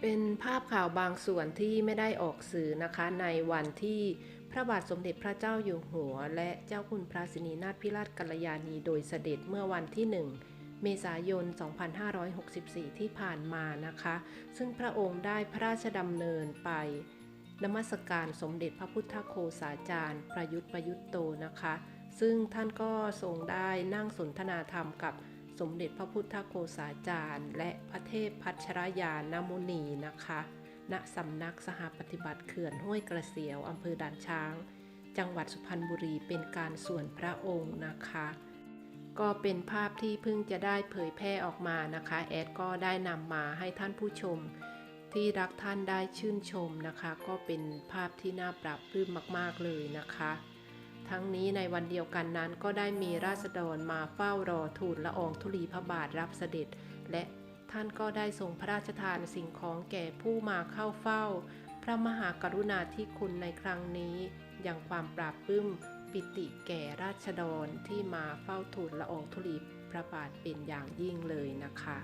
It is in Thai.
เป็นภาพข่าวบางส่วนที่ไม่ได้ออกสื่อนะคะ ในวันที่พระบาทสมเด็จพระเจ้าอยู่หัว และเจ้าคุณพระสินีนาถพิราชกัลยาณีโดยเสด็จเมื่อวันที่1เมษายน 2564 ที่ผ่านมานะคะ ซึ่งพระองค์ได้พระราชดำเนินไปนมัสการสมเด็จพระพุทธโฆษาจารย์ ประยุทธ์ประยุทธ์โตนะคะ ซึ่งท่านก็ทรงได้นั่งสนทนาธรรมกับ สมเด็จพระพุทธโฆษาจารย์ และพระเทพพัชรยานมุนีนะคะ ณสำนักสหปฏิบัติเขื่อนห้วยกระเสียวอำเภอด่านช้าง จังหวัดสุพรรณบุรีเป็นการส่วนพระองค์นะคะ ก็เป็นภาพที่เพิ่งจะได้เผยแพร่ออกมานะคะ แอดก็ได้นำมาให้ท่านผู้ชมที่รักท่านได้ชื่นชมนะคะ ก็เป็นภาพที่น่าปรับปลื้มมาก ๆ เลยนะคะ ทั้งนี้ในวันเดียวกันนั้นก็ได้มีราษฎรมาเฝ้ารอทูลละอองธุลีพระบาทรับเสด็จ และท่านก็ได้ทรงพระราชทานสิ่งของแก่ผู้มาเข้าเฝ้า พระมหากรุณาธิคุณในครั้งนี้ อย่างความปราบปื้มปิติแก่ราษฎรที่มาเฝ้าทูลละอองธุลีพระบาทเป็นอย่างยิ่งเลยนะคะ